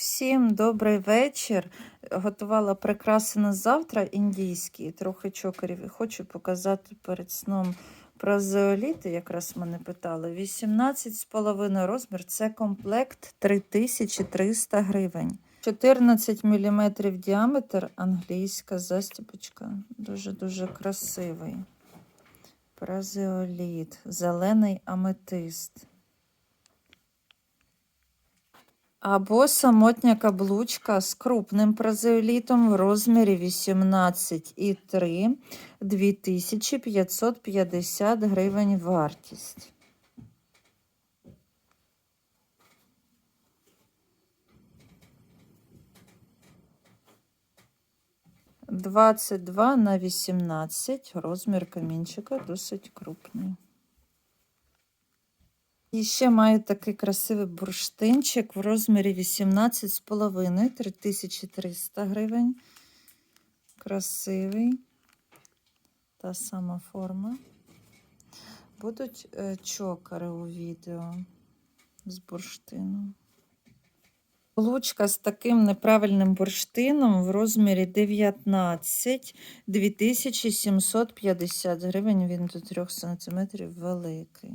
Всім добрий вечір. Готувала прикраси на завтра індійські, трохи чокерів. І хочу показати перед сном про зеоліти. Якраз мене питали. 18,5 розмір. Це комплект 3300 гривень. 14 мм діаметр, англійська застіпочка. Дуже-дуже красивий. Празеоліт, зелений аметист. Або самотня каблучка з крупним празеолітом в розмірі 18,3 2550 гривень вартість. Двадцять два на вісімнадцять. Розмір камінчика досить крупний. І ще маю такий красивий бурштинчик в розмірі 18,5, 3300 гривень. Красивий. Та сама форма. Будуть е, чокери у відео з бурштином. Лучка з таким неправильним бурштином в розмірі 19 2750 гривень. Він до 3 см великий.